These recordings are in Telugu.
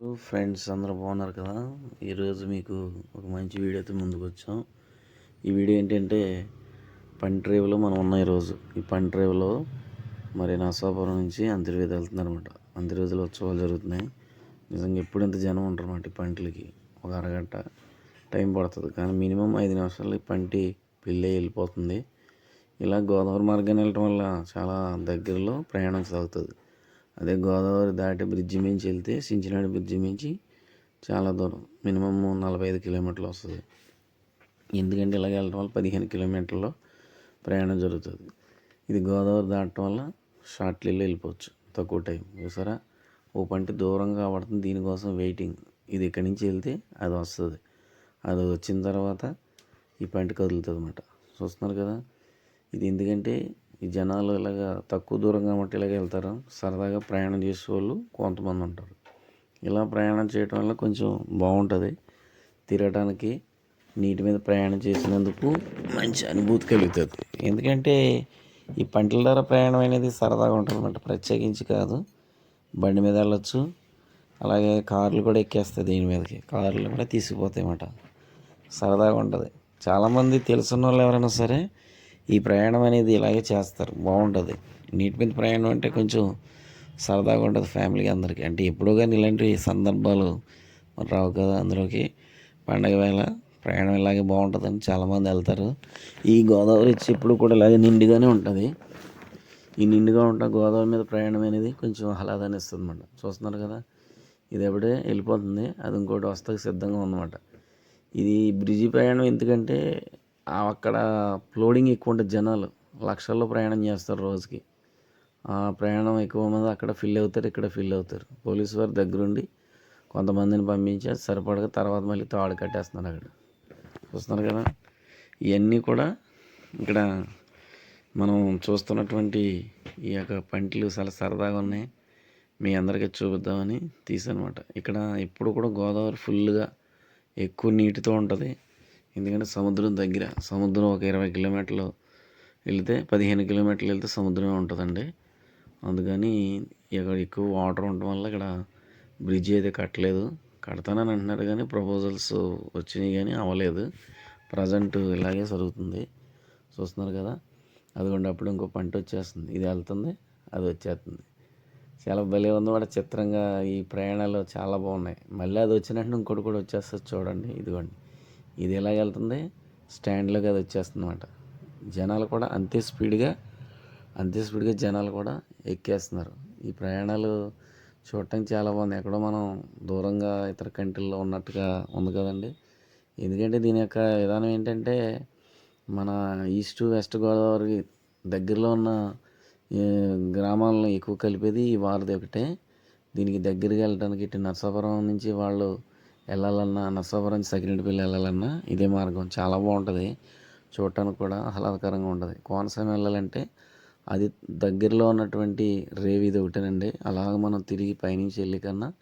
ఫ్రెండ్స్ అందరూ బాగున్నారు కదా? ఈరోజు మీకు ఒక మంచి వీడియోతో ముందుకు వచ్చాం. ఈ వీడియో ఏంటంటే పంట రేవులో మనం ఉన్నాం ఈరోజు. ఈ పంట రేవులో మరి నరసాపురం నుంచి అంతర్వేది వెళ్తున్నారు అనమాట అంతర్వేదిలో ఉత్సవాలు జరుగుతున్నాయి. నిజంగా ఎప్పుడు ఇంత జనం ఉంటారు అన్నమాట ఈ పంటలకి. ఒక అరగంట టైం పడుతుంది. కానీ మినిమం ఐదు నిమిషాలు ఈ పంటి పెళ్ళి వెళ్ళిపోతుంది. ఇలా గోదావరి మార్గాన్ని వెళ్ళటం వల్ల చాలా దగ్గరలో ప్రయాణం సాగుతుంది. అదే గోదావరి దాటి బ్రిడ్జి మించి వెళ్తే సించినాడు బ్రిడ్జి మించి చాలా దూరం. మినిమమ్ నలభై ఐదు కిలోమీటర్లు వస్తుంది. ఎందుకంటే ఇలాగ వెళ్ళడం వల్ల పదిహేను కిలోమీటర్లో ప్రయాణం జరుగుతుంది. ఇది గోదావరి దాటడం వల్ల షార్ట్లీలో వెళ్ళిపోవచ్చు. తక్కువ టైం. చూసారా? ఓ పంట దూరంగా పడుతుంది. దీనికోసం వెయిటింగ్. ఇది ఇక్కడి నుంచి వెళ్తే అది వస్తుంది. అది వచ్చిన తర్వాత ఈ పంట కదులుతుంది అనమాట చూస్తున్నారు కదా? ఇది ఎందుకంటే ఈ జనాలు ఇలాగ తక్కువ దూరం కాబట్టి ఇలాగ వెళ్తారు. సరదాగా ప్రయాణం చేసే వాళ్ళు కొంతమంది ఉంటారు. ఇలా ప్రయాణం చేయడం వల్ల కొంచెం బాగుంటుంది. తిరగడానికి నీటి మీద ప్రయాణం చేసినందుకు మంచి అనుభూతి కలుగుతుంది. ఎందుకంటే ఈ పంటల ద్వారా ప్రయాణం అనేది సరదాగా ఉంటుంది అనమాట ప్రత్యేకించి కాదు. బండి మీద వెళ్ళొచ్చు. అలాగే కార్లు కూడా ఎక్కేస్తాయి దీని మీదకి. కార్లు కూడా తీసుకుపోతాయి అన్నమాట సరదాగా ఉంటుంది. చాలామంది తెలుసున్న వాళ్ళు ఎవరైనా సరే ఈ ప్రయాణం అనేది ఇలాగే చేస్తారు. బాగుంటుంది. నీటి మీద ప్రయాణం అంటే కొంచెం సరదాగా ఉంటుంది ఫ్యామిలీకి అందరికీ. అంటే ఎప్పుడూ కానీ ఇలాంటి సందర్భాలు రావు కదా అందులోకి. పండగ వేళ ప్రయాణం ఇలాగే బాగుంటుందని చాలామంది వెళ్తారు. ఈ గోదావరి వచ్చి ఎప్పుడు కూడా ఇలాగే నిండుగానే ఉంటుంది. ఈ నిండుగా ఉంట గోదావరి మీద ప్రయాణం అనేది కొంచెం ఆహ్లాదాన్ని ఇస్తుంది అన్నమాట చూస్తున్నారు కదా? ఇది ఎప్పుడే వెళ్ళిపోతుంది. అది ఇంకోటి వస్తాకి సిద్ధంగా ఉందన్నమాట. ఇది బ్రిడ్జి ప్రయాణం ఎందుకంటే అక్కడ ఫ్లోడింగ్ ఎక్కువ ఉంటుంది జనాలు. లక్షల్లో ప్రయాణం చేస్తారు రోజుకి. ఆ ప్రయాణం ఎక్కువ మంది అక్కడ ఫిల్ అవుతారు ఇక్కడ ఫిల్ అవుతారు. పోలీసు వారి దగ్గరుండి కొంతమందిని పంపించి సరిపడగా తర్వాత మళ్ళీ తాడు కట్టేస్తున్నారు అక్కడ. చూస్తున్నారు కదా? ఇవన్నీ కూడా ఇక్కడ మనం చూస్తున్నటువంటి ఈ యొక్క పంటలు చాలా సరదాగా ఉన్నాయి. మీ అందరికీ చూపిద్దామని తీసానమాట ఇక్కడ ఎప్పుడు కూడా గోదావరి ఫుల్గా ఎక్కువ నీటితో ఉంటుంది. ఎందుకంటే సముద్రం దగ్గర సముద్రం ఒక ఇరవై కిలోమీటర్లు వెళితే పదిహేను కిలోమీటర్లు వెళ్తే సముద్రమే ఉంటుందండి. అందుకని ఇక్కడ ఎక్కువ వాటర్ ఉండటం వల్ల ఇక్కడ బ్రిడ్జి అయితే కట్టలేదు. కడతానని అంటున్నారు కానీ ప్రపోజల్స్ వచ్చినాయి కానీ అవ్వలేదు. ప్రజెంట్ ఇలాగే జరుగుతుంది. చూస్తున్నారు కదా? అదిగోండి అప్పుడు ఇంకో పంట వచ్చేస్తుంది. ఇది వెళ్తుంది అది వచ్చేస్తుంది. చాలా భలే ఉంది కూడా చిత్రంగా ఈ ప్రయాణాలు చాలా బాగున్నాయి. మళ్ళీ అది వచ్చినట్టు ఇంకోటి కూడా వచ్చేస్తుంది చూడండి ఇదిగోండి. ఇది ఎలా వెళ్తుంది? స్టాండ్లోకి అది వచ్చేస్తుంది అనమాట జనాలు కూడా అంతే స్పీడ్గా అంతే స్పీడ్గా జనాలు కూడా ఎక్కేస్తున్నారు. ఈ ప్రయాణాలు చూడటానికి చాలా బాగుంది. ఎక్కడో మనం దూరంగా ఇతర కంట్రీల్లో ఉన్నట్టుగా ఉంది కదండి. ఎందుకంటే దీని యొక్క విధానం ఏంటంటే మన ఈస్ట్ వెస్ట్ గోదావరి దగ్గరలో ఉన్న గ్రామాలను ఎక్కువ కలిపేది ఈ వారధి ఒకటే. దీనికి దగ్గరగా వెళ్ళడానికి ఇటు నర్సాపురం నుంచి వాళ్ళు వెళ్ళాలన్నా నర్సాపురం సెకండ్ సకినేటిపల్లి వెళ్ళాలన్నా ఇదే మార్గం. చాలా బాగుంటుంది. చూడటానికి కూడా ఆహ్లాదకరంగా ఉంటుంది. కోనసీమ వెళ్ళాలంటే అది దగ్గరలో ఉన్నటువంటి రేవు ఇది ఒకటేనండి. అలాగ మనం తిరిగి పైనుంచి వెళ్ళి కన్నా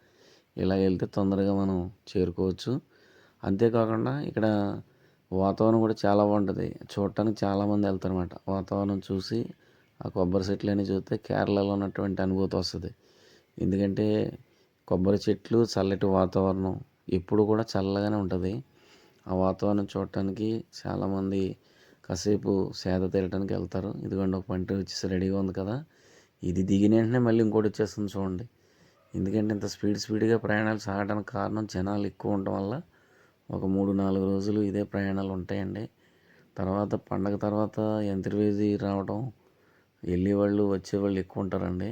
ఇలా వెళ్తే తొందరగా మనం చేరుకోవచ్చు. అంతేకాకుండా ఇక్కడ వాతావరణం కూడా చాలా బాగుంటుంది. చూడటానికి చాలామంది వెళ్తారన్నమాట. వాతావరణం చూసి ఆ కొబ్బరి చెట్లు అని చూస్తే కేరళలో ఉన్నటువంటి అనుభూతి వస్తుంది. ఎందుకంటే కొబ్బరి చెట్లు చల్లటి వాతావరణం. ఎప్పుడు కూడా చల్లగానే ఉంటుంది. ఆ వాతావరణం చూడటానికి చాలామంది కాసేపు సేద తీరడానికి వెళ్తారు. ఇదిగోండి ఒక పంట వచ్చేసి రెడీగా ఉంది కదా. ఇది దిగిన వెంటనే మళ్ళీ ఇంకోటి వచ్చేస్తుంది చూడండి. ఎందుకంటే ఇంత స్పీడ్ స్పీడ్గా ప్రయాణాలు సాగడానికి కారణం జనాలు ఎక్కువ ఉండటం వల్ల ఒక మూడు నాలుగు రోజులు ఇదే ప్రయాణాలు ఉంటాయండి. తర్వాత పండగ తర్వాత యంత్రవేది రావడం వెళ్ళేవాళ్ళు వచ్చేవాళ్ళు ఎక్కువ ఉంటారండి.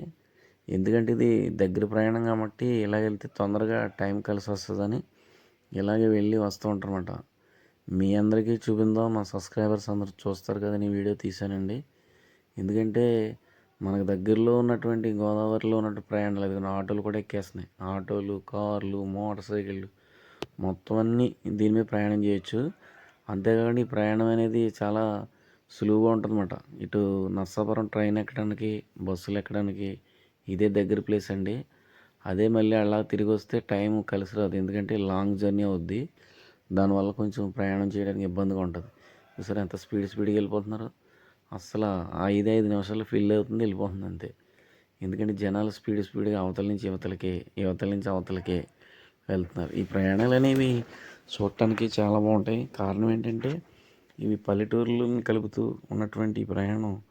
ఎందుకంటే ఇది దగ్గర ప్రయాణం కాబట్టి ఇలా వెళ్తే తొందరగా టైం కలిసి వస్తుందని ఇలాగే వెళ్ళి వస్తూ ఉంటారన్నమాట. మీ అందరికీ చూపిందాం మా సబ్స్క్రైబర్స్ అందరు చూస్తారు కదా నేను వీడియో తీశానండి. ఎందుకంటే మనకు దగ్గరలో ఉన్నటువంటి గోదావరిలో ఉన్నట్టు ప్రయాణాలు అది ఆటోలు కూడా ఎక్కేస్తున్నాయి. ఆటోలు కార్లు మోటార్ సైకిళ్ళు మొత్తం అన్నీ దీని మీద ప్రయాణం చేయొచ్చు. అంతేకాకుండా ఈ ప్రయాణం అనేది చాలా సులువుగా ఉంటుందన్నమాట. ఇటు నర్సాపురం ట్రైన్ ఎక్కడానికి బస్సులు ఎక్కడానికి ఇదే దగ్గర ప్లేస్ అండి. అదే మళ్ళీ అలా తిరిగి వస్తే టైం కలిసి రాదు. ఎందుకంటే లాంగ్ జర్నీ అవుద్ది. దానివల్ల కొంచెం ప్రయాణం చేయడానికి ఇబ్బందిగా ఉంటుంది. చూసారు ఎంత స్పీడ్ స్పీడ్గా వెళ్ళిపోతున్నారు? అసలు ఐదు ఐదు నిమిషాలు ఫిల్ అవుతుంది వెళ్ళిపోతుంది అంతే. ఎందుకంటే జనాలు స్పీడ్ స్పీడ్గా అవతల నుంచి యువతలకి యువతల నుంచి అవతలకి వెళ్తున్నారు. ఈ ప్రయాణాలు అనేవి చూడటానికి చాలా బాగుంటాయి. కారణం ఏంటంటే ఇవి పల్లెటూర్లను కలుపుతూ ఉన్నటువంటి ఈ ప్రయాణం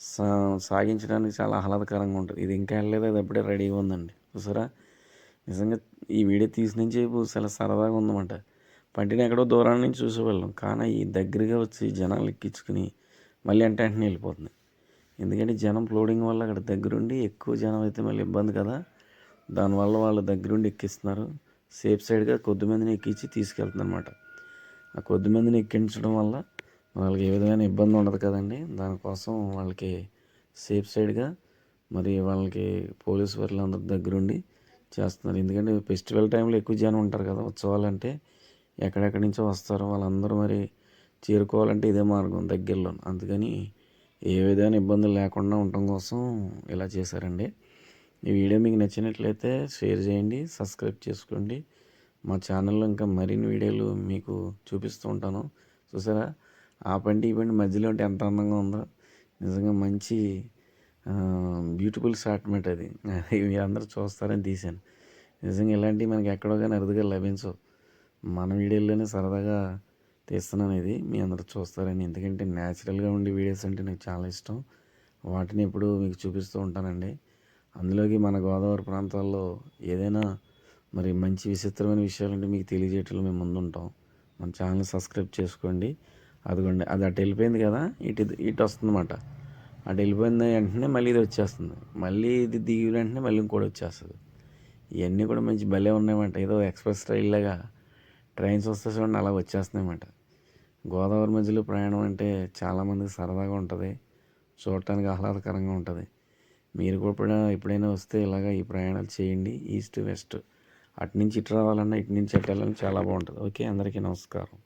సా సాగించడానికి చాలా ఆహ్లాదకరంగా ఉంటుంది. ఇది ఇంకా వెళ్ళలేదు అది అప్పుడే రెడీగా ఉందండి. చూసారా? నిజంగా ఈ వీడియో తీసిన నుంచి చాలా సరదాగా ఉందన్నమాట. పంటిని ఎక్కడో దూరం నుంచి చూసేవాళ్ళం కానీ ఈ దగ్గరగా వచ్చి జనాలు ఎక్కించుకుని మళ్ళీ అంటే వెంటనే వెళ్ళిపోతుంది. ఎందుకంటే జనం ఫ్లోడింగ్ వల్ల అక్కడ దగ్గరుండి ఎక్కువ జనం అయితే మళ్ళీ ఇబ్బంది కదా. దానివల్ల వాళ్ళు దగ్గరుండి ఎక్కిస్తున్నారు. సేఫ్ సైడ్గా కొద్ది మందిని ఎక్కించి తీసుకెళ్తుంది అనమాట ఆ కొద్ది మందిని ఎక్కించడం వల్ల వాళ్ళకి ఏ విధమైన ఇబ్బంది ఉండదు కదండి. దానికోసం వాళ్ళకి సేఫ్ సైడ్గా మరి వాళ్ళకి పోలీసు వాళ్ళందరి దగ్గరుండి చేస్తున్నారు. ఎందుకంటే ఫెస్టివల్ టైంలో ఎక్కువ జనం ఉంటారు కదా ఉత్సవాలు అంటే ఎక్కడెక్కడి నుంచో వస్తారు. వాళ్ళందరూ మరి చేరుకోవాలంటే ఇదే మార్గం దగ్గరలో అందుకని ఏ విధమైన ఇబ్బందులు లేకుండా ఉండటం కోసం ఇలా చేశారండి. ఈ వీడియో మీకు నచ్చినట్లయితే షేర్ చేయండి సబ్స్క్రైబ్ చేసుకోండి. మా ఛానల్లో ఇంకా మరిన్ని వీడియోలు మీకు చూపిస్తూ ఉంటాను. చూసారా? ఆ పండి ఈ పండి మధ్యలో ఉంటే ఎంత అందంగా ఉందో. నిజంగా మంచి బ్యూటిఫుల్ షాట్ అది. మీరు అందరూ చూస్తారని తీశాను. నిజంగా ఇలాంటివి మనకి ఎక్కడో కానీ అరుదుగా లభించవు. మన వీడియోలోనే సరదాగా తీస్తున్నాను ఇది. మీ అందరూ చూస్తారని. ఎందుకంటే న్యాచురల్గా ఉండే వీడియోస్ అంటే నాకు చాలా ఇష్టం. వాటిని ఎప్పుడు మీకు చూపిస్తూ ఉంటానండి. అందులోకి మన గోదావరి ప్రాంతాల్లో ఏదైనా మరి మంచి విచిత్రమైన విషయాలు అంటే మీకు తెలియజేయటంలో మేము ముందుంటాం. మన ఛానల్ సబ్స్క్రైబ్ చేసుకోండి. అదిగోండి అది అటు వెళ్ళిపోయింది కదా ఇటు ఇటు వస్తుందన్నమాట. అటు వెళ్ళిపోయింది వెంటనే మళ్ళీ ఇది వచ్చేస్తుంది. మళ్ళీ ఇది దిగి వెంటనే మళ్ళీ ఇంకోటి వచ్చేస్తుంది. ఇవన్నీ కూడా మంచి భలే ఉన్నాయన్నమాట. ఏదో ఎక్స్ప్రెస్ రైల్లాగా ట్రైన్స్ వస్తే చూడండి అలా వచ్చేస్తున్నాయన్నమాట. గోదావరి మధ్యలో ప్రయాణం అంటే చాలామందికి సరదాగా ఉంటుంది. చూడటానికి ఆహ్లాదకరంగా ఉంటుంది. మీరు కూడా ఎప్పుడైనా వస్తే ఇలాగ ఈ ప్రయాణాలు చేయండి. East west. అటు నుంచి ఇటు రావాలన్నా ఇటు నుంచి అటు వెళ్ళాలన్నా చాలా బాగుంటుంది. ఓకే అందరికీ నమస్కారం.